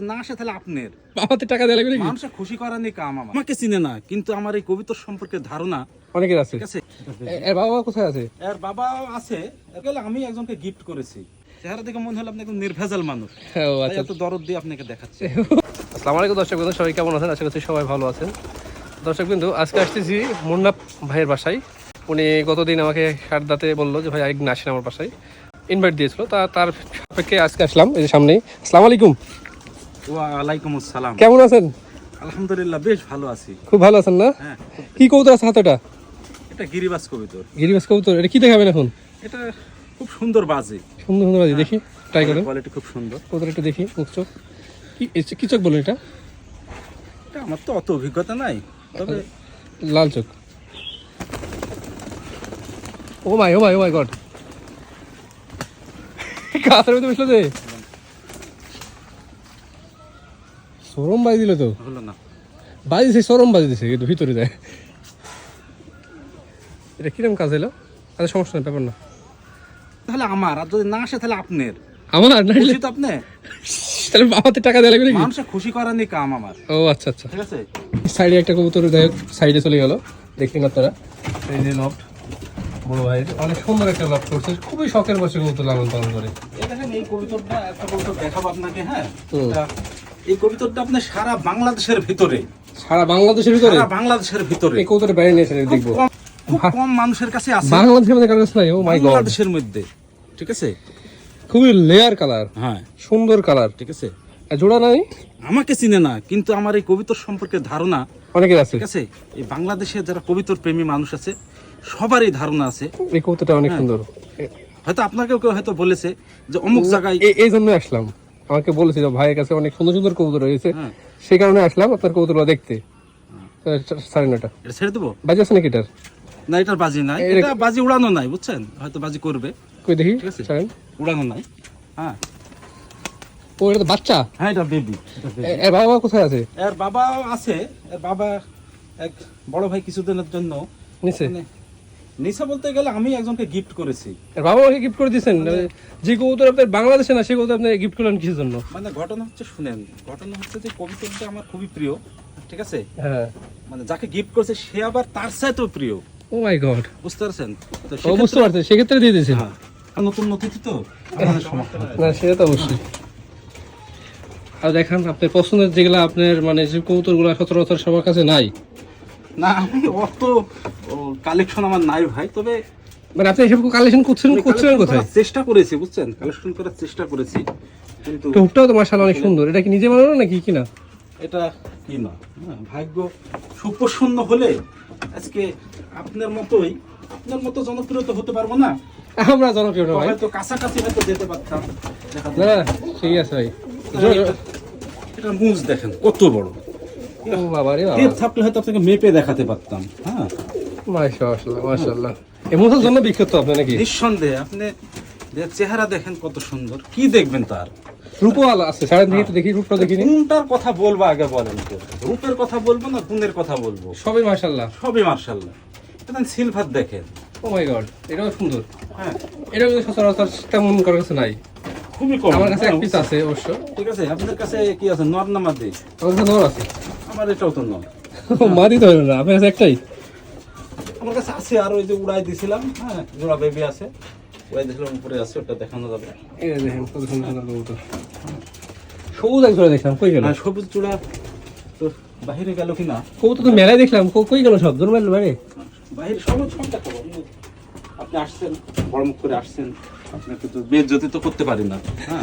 না আসে তাহলে আপনার। আমাদের টাকা দেওয়া লাগবে মানুষের খুশি করার নেই কাম আমার। আমাকে চিনে না। কিন্তু আমার এই কবিতার সম্পর্কে ধারণা অনেকের আছে। ঠিক আছে? এ- এর বাবা কোথায় আছে? এর বাবা আছে। আমি একজনকে গিফট করেছি। চেহারা দেখে মনে হলো আপনি একদম নির্ভেজাল মানুষ। ও তাই আচ্ছা এত দরদ দিয়ে আপনাকে দেখাচ্ছে। আসসালামু আলাইকুম দর্শক বন্ধু সবাই কেমন আছেন? আশা করছি সবাই ভালো আছেন। দর্শক বিন্দু আজকে আসতেছি মুন্না ভাইয়ের বাসায়। উনি গতদিন আমাকে সারদাতে বলল যে ভাই একদিন আসেন আমার বাসায়। ইনভাইট দিয়েছিল। তা তার সাপেক্ষে আজকে আসলাম এই যে সামনেই। আসসালামু আলাইকুম। ওয়ালাইকুম আসসালাম। কেমন আছেন? আলহামদুলিল্লাহ বেশ ভালো আছি। খুব ভালো আছেন না? হ্যাঁ। কি কবুতর আছে হাতে এটা? গিরিবাস কবিতর। গিরিবাস কবুতর। এটা কি দেখাবেন এখন? এটা খুব সুন্দর বাজে। সুন্দর সুন্দর আছে দেখি ট্রাই করেন। কোয়ালিটি খুব সুন্দর। কবুতর একটু দেখি মুখ চোখ। কি কি চোখ বলুন এটা? এটা আমার তো অত অভিজ্ঞতা নাই। তবে লাল চোখ। Oh my oh my oh my god. কাছের মধ্যে বসল যে? সরম বাজি দিল তো? হলো না। বাজি দিছে সরম বাজি দিছে কিন্তু ভিতরে যায়। এটা কীরকম কাজ এলো আচ্ছা সমস্যা নেই ব্যাপার না। তাহলে আমার আর যদি না আসে তাহলে আপনার। আমার না খুশি তো আপনি? তাহলে আমাদের টাকা দেওয়া লাগবে নাকি? মানুষের খুশি করার নেই কাম আমার। ও আচ্ছা আচ্ছা। ঠিক আছে? সাইডে একটা কবুতর যাই সাইডে চলে গেল। দেখলেন আপনারা এই যে লফট বড় ভাই। অনেক সুন্দর একটা লফট করছে। খুবই শখের বসে কবুতর লালন পালন করে। এই দেখেন এই কবিতরটা একটা কবিতর দেখাবো আপনাকে হ্যাঁ? এই কবিতরটা আপনি সারা বাংলাদেশের ভিতরে। সারা বাংলাদেশের ভিতরে? সারা বাংলাদেশের ভিতরে। এই কবুতরের বাইরে নিয়েছেন খুব দেখব। খুব কম মানুষের কাছে আছে। বাংলাদেশের মধ্যে কারও কাছে নাই ও মাই গড বাংলাদেশের মধ্যে। ঠিক আছে? খুবই লেয়ার কালার হ্যাঁ। সুন্দর কালার। ঠিক আছে? জোড়া নাই? আমাকে চিনে না কিন্তু আমার এই কবিতর সম্পর্কে ধারণা অনেকের আছে। ঠিক আছে? এই বাংলাদেশে যারা কবিতর প্রেমী মানুষ আছে সবারই ধারণা আছে। এই কবুতরটা অনেক হ্যাঁ। সুন্দর। হয়তো আপনাকেও কেউ হয়তো বলেছে যে অমুক জায়গায় এই- জন্য আসলাম। আমাকে বলেছিল ভাইয়ের কাছে অনেক সুন্দর সুন্দর কবুতর রয়েছে। হ্যাঁ। সেই কারণে আসলাম আপনার কবুতরগুলো দেখতে। সাড়ে নটা এটা ছেড়ে দেবো? বাজে আছে নাকি এটার? না এটার বাজি নাই। এটা বাজি উড়ানো নাই বুঝছেন? হয়তো বাজি করবে। কই দেখি ছাড়েন। উড়ানো নাই। হ্যাঁ। ও এটা তো বাচ্চা? হ্যাঁ এটা বেবি এর বাবা কোথায় আছে? এর বাবা আছে এর বাবা এক বড় ভাই কিছুদিনের জন্য নিচে। নিশা বলতে গেলে আমি একজনকে গিফট করেছি। বাবা ওকে গিফট করে দিয়েছেন? যে কবুতর আপনার বাংলাদেশে না সে কবুতর আপনি গিফট করলেন কিসের জন্য? মানে ঘটনা হচ্ছে শুনেন ঘটনা হচ্ছে যে কবিতাটা আমার খুবই প্রিয় ঠিক আছে? হ্যাঁ। মানে যাকে গিফট করেছে সে আবার তার চাইতেও প্রিয়। ও মাই গড বুঝতে পারছেন? তো বুঝতে পারছে সেক্ষেত্রে দিয়ে দিয়েছেন। হ্যাঁ। নতুন অতিথি তো। না সেটা তো অবশ্যই। আর দেখান আপনার পছন্দের যেগুলো আপনার মানে যে কবুতরগুলো সচরাচর সবার কাছে নাই না আমি অত কালেকশন আমার নাই ভাই তবে মানে আপনি এসব কালেকশন করছেন করছেন কোথায়? চেষ্টা করেছি বুঝছেন? কালেকশন করার চেষ্টা করেছি কিন্তু টোপটাও তো মার্শাল অনেক সুন্দর। এটা কি নিজে বানানো নাকি কিনা এটা কি না? হ্যাঁ, ভাগ্য সুপ্রসন্ন হলে আজকে আপনার মতোই আপনার মতো জনপ্রিয় তো হতে পারব না। আমরা জনপ্রিয় না ভাই। হয়তো কাছাকাছি হয়তো যেতে পারতাম না ঠিক আছে ভাই। এটা মুজ দেখেন কত বড়। ও বাবা। রে টেপ থাকলে হয়তো আপনাকে মেপে দেখাতে পারতাম হ্যাঁ? মাশাআল্লাহ মাশাআল্লাহ। এমন জন্য বিখ্যাত আপনি নাকি? নিঃসন্দেহে আপনি চেহারা দেখেন কত সুন্দর কি দেখবেন তার? রূপওয়ালা আছে সাড়ে দেখি দেখি রূপটা দেখিনি। কোনটার কথা বলব আগে বলেন রূপের কথা বলব না গুণের কথা বলব? সবই মাশাআল্লাহ। সবই মার্শাল্লাহ এটা সিলভার দেখেন। ও মাই গড এটাও সুন্দর। হ্যাঁ। এটা কিন্তু সচরাচর তেমন কারোর কাছে নাই। খুবই কম। আমার কাছে এক পিস আছে অবশ্য। ঠিক আছে আপনার কাছে কি আছে? নর না মাদি? আমার কাছে নর আছে। আমার এটাও তো নর মা দিতে হবে না আপনার কাছে একটাই? আমার কাছে আছে আর ওই যে উড়াই দিছিলাম হ্যাঁ জোড়া বেবি আছে। উড়াই দিছিলাম উপরে আছে ওটা দেখানো যাবে। এই দেখেন কত সুন্দর সুন্দর কবুতর সবুজ এক ধরে দেখলাম কই গেল? আর সবুজ চূড়া। তো বাহিরে গেল কি না? কবুতর তো মেলায় দেখলাম কো- কই গেল সব? জন্মাইল বাইরে বাহিরে সবুজ সব দেখাবো আপনি আসছেন বড় মুখ করে আসছেন। আপনাকে তো বেজ্জতি তো করতে পারি না। হ্যাঁ।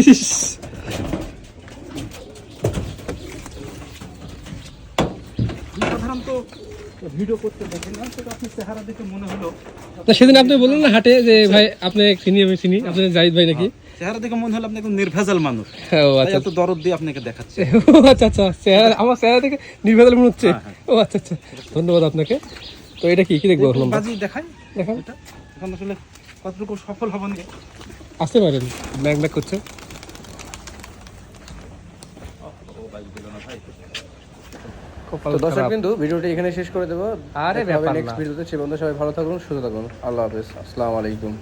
সাধারণত ভিডিও করতে দেখি না সেটা আপনি চেহারা দেখে মনে হলো। না সেদিন আপনি বললেন না হাটে যে ভাই আপনি চিনি আমি চিনি আপনি জাহিদ ভাই নাকি? চেহারা দেখে মনে হলো আপনি একদম নির্ভেজাল মানুষ। হ্যাঁ ও আচ্ছা এত দরদ দিয়ে আপনাকে দেখাচ্ছে। ও আচ্ছা আচ্ছা চেহারা আমার চেহারা থেকে নির্ভেজাল মনে হচ্ছে। হ্যাঁ, ও আচ্ছা আচ্ছা ধন্যবাদ আপনাকে। তো এটা কি কি দেখব বাজি দেখাই। দেখান। এটা এখন আসলে কতটুকু সফল হব না আসতে পারেন ব্যাগ ব্যাগ করছে। তো দর্শক কিন্তু ভিডিওটি এখানে শেষ করে দেবো। আরে নেক্সট। ভিডিওতে। সে বন্ধু সবাই ভালো থাকুন সুস্থ থাকুন। আল্লাহ হাফেজ। আসসালামু আলাইকুম।